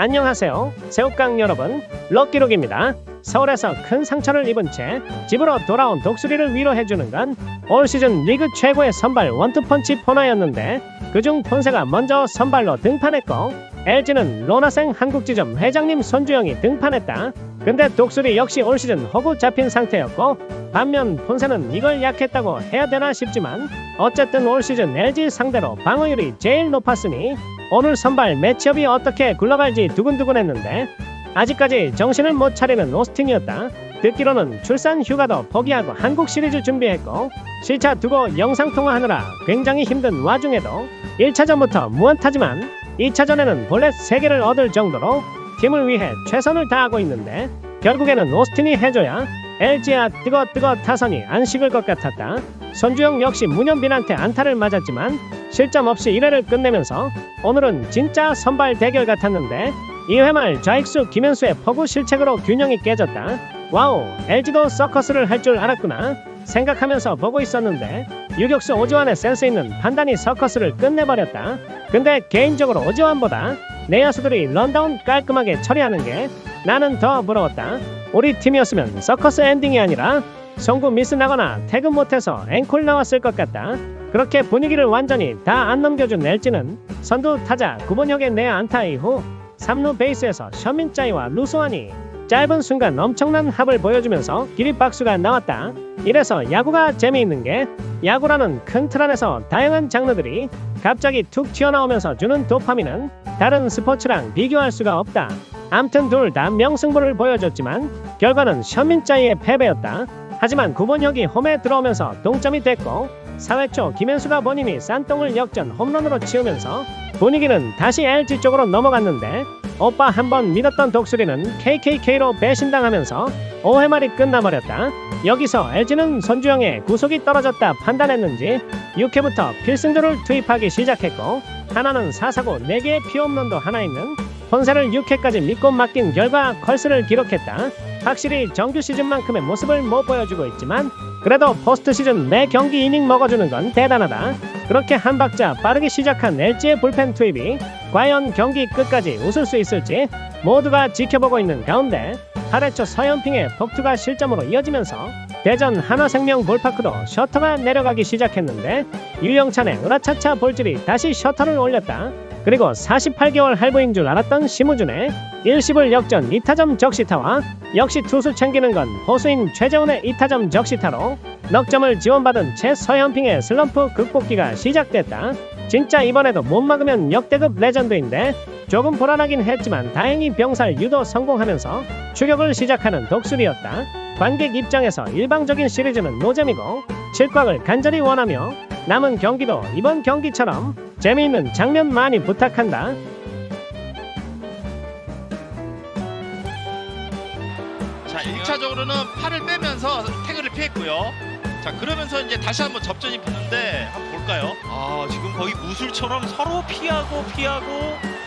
안녕하세요. 새우깡 여러분, 럭키록입니다. 서울에서 큰 상처를 입은 채 집으로 돌아온 독수리를 위로해주는 건 올 시즌 리그 최고의 선발 원투펀치 포나였는데 그중 폰세가 먼저 선발로 등판했고 LG는 로나생 한국지점 회장님 손주영이 등판했다. 근데 독수리 역시 올 시즌 허구 잡힌 상태였고 반면 폰세는 이걸 약했다고 해야 되나 싶지만 어쨌든 올 시즌 LG 상대로 방어율이 제일 높았으니 오늘 선발 매치업이 어떻게 굴러갈지 두근두근했는데 아직까지 정신을 못 차리는 오스틴이었다. 듣기로는 출산 휴가도 포기하고 한국 시리즈 준비했고 시차 두고 영상통화하느라 굉장히 힘든 와중에도 1차전부터 무안타지만 2차전에는 볼넷 3개를 얻을 정도로 팀을 위해 최선을 다하고 있는데 결국에는 오스틴이 해줘야 LG야 뜨거 뜨거 타선이 안 식을 것 같았다. 손주영 역시 문현빈한테 안타를 맞았지만 실점 없이 1회를 끝내면서 오늘은 진짜 선발 대결 같았는데 2회 말 좌익수 김현수의 퍼구 실책으로 균형이 깨졌다. 와우, LG도 서커스를 할 줄 알았구나 생각하면서 보고 있었는데 유격수 오지환의 센스 있는 판단이 서커스를 끝내버렸다. 근데 개인적으로 오지환보다 내야수들이 런다운 깔끔하게 처리하는 게 나는 더 부러웠다. 우리 팀이었으면 서커스 엔딩이 아니라 송구 미스 나거나 태그 못해서 앵콜 나왔을 것 같다. 그렇게 분위기를 완전히 다 안 넘겨준 LG는 선두 타자 구본혁의 내 안타 이후 3루 베이스에서 셔민짜이와 루소안이 짧은 순간 엄청난 합을 보여주면서 기립박수가 나왔다. 이래서 야구가 재미있는 게 야구라는 큰 틀 안에서 다양한 장르들이 갑자기 툭 튀어나오면서 주는 도파민은 다른 스포츠랑 비교할 수가 없다. 암튼 둘 다 명승부를 보여줬지만 결과는 셔민짜이의 패배였다. 하지만 구본혁이 홈에 들어오면서 동점이 됐고 4회 초 김현수가 본인이 싼똥을 역전 홈런으로 치우면서 분위기는 다시 LG 쪽으로 넘어갔는데 오빠 한번 믿었던 독수리는 KKK로 배신당하면서 5회 말이 끝나버렸다. 여기서 LG는 손주영의 구속이 떨어졌다 판단했는지 6회부터 필승조를 투입하기 시작했고 하나는 4사고 4개의 피홈런도 하나 있는 본세를 6회까지 믿고 맡긴 결과 컬스를 기록했다. 확실히 정규 시즌만큼의 모습을 못 보여주고 있지만 그래도 포스트 시즌 매 경기 이닝 먹어주는 건 대단하다. 그렇게 한 박자 빠르게 시작한 LG의 불펜 투입이 과연 경기 끝까지 웃을 수 있을지 모두가 지켜보고 있는 가운데 8회 초 서현핑의 폭투가 실점으로 이어지면서 대전 한화생명 볼파크도 셔터가 내려가기 시작했는데 유영찬의 으라차차 볼질이 다시 셔터를 올렸다. 그리고 48개월 할부인 줄 알았던 심우준의 1십을 역전 2타점 적시타와 역시 투수 챙기는 건 호수인 최재훈의 2타점 적시타로 넉점을 지원받은 채 서현핑의 슬럼프 극복기가 시작됐다. 진짜 이번에도 못 막으면 역대급 레전드인데 조금 불안하긴 했지만 다행히 병살 유도 성공하면서 추격을 시작하는 독수리였다. 관객 입장에서 일방적인 시리즈는 노잼이고 실곽을 간절히 원하며 남은 경기도 이번 경기처럼 재미있는 장면 많이 부탁한다. 자, 1차적으로는 팔을 빼면서 태그를 피했고요. 자, 그러면서 이제 다시 한번 접전이 붙는데 한번 볼까요? 아 지금 거의 무술처럼 서로 피하고 피하고 와.